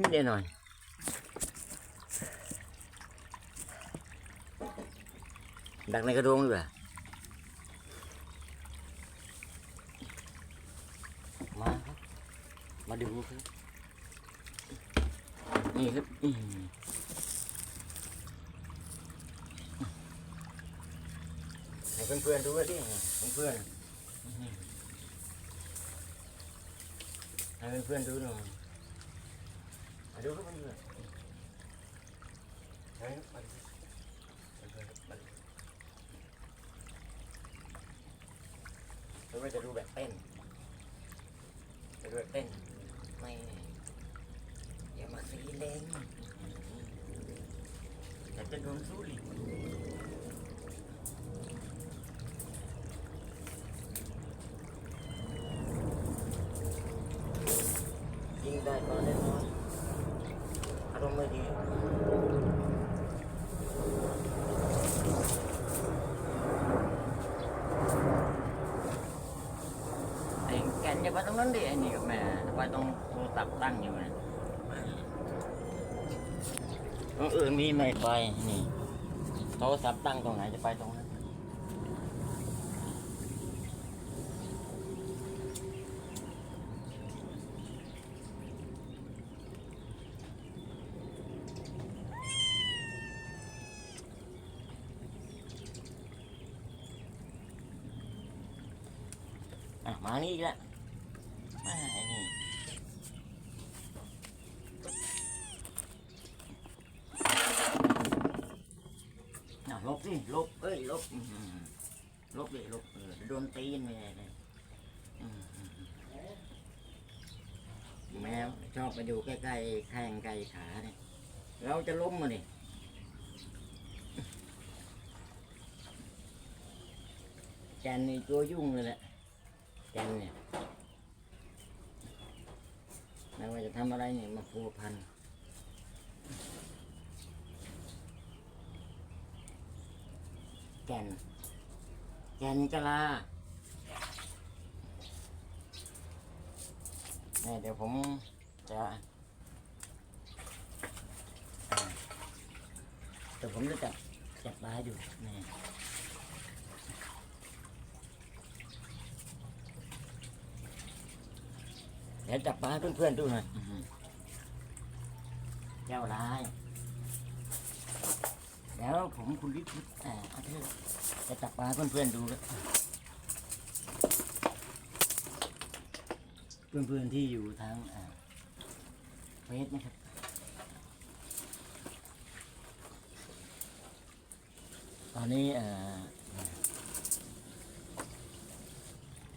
นิดเดียวหน่อยดักในกระโดงดีกว่ามาครับ มาดูครับ นี่ครับอื้อหือให้เพื่อนๆดูด้วยดิเพื่อนๆอื้อหือให้เพื่อนๆดูหน่อย ห้มาดูเพื่อนๆครับมาดูหรือว่าจะดูแบบเต้นจะดูแบบเต้นไม่อย่ามาสีแดงแต่จะโดนสู้ลิยิงได้ก็เล็กน้อย อารมณ์ไม่ดีไอ้แกนจะไปตรงนั้นดิไอ้นี่กับแม่ไปตรงโทรศัพท์ตั้งอยู่นะตรงอื่นมีไม่ไปนี่โทรศัพท์ตั้งตรงไหนจะไปตรงนั้น อะมานี่อีกแล้วมาไอ้นี่น่ะลบสิลบเอ้ยลบอื้อหือลบเลยลบเออโดนตีนแม่เลยอื้อหือแมวชอบไปอยู่ใกล้ๆแข้งใกล้ขาเนี่ยเราจะล้มมาเนี่ยแกนนี่ตัวยุ่งเลยแหละ แกนเนี่ยไม่ว่าจะทำอะไรเนี่ยมาพัวพันแก่นแก่นกะลาเนี่ยเดี๋ยวผมจะอ่าเดี๋ยวผมจะจับจับปลาให้ดูนี่ เดี๋ยวจับปลาให้เพื่อนๆดูหน่อยอื้อหือเจ้าลายแล้วผมคุณลิขิตอ่าอาเธอร์จะจับปลาให้เพื่อนๆดูแล้วเพื่อนๆที่อยู่ทางอ่าเฟซนะครับตอนนี้เอ่อ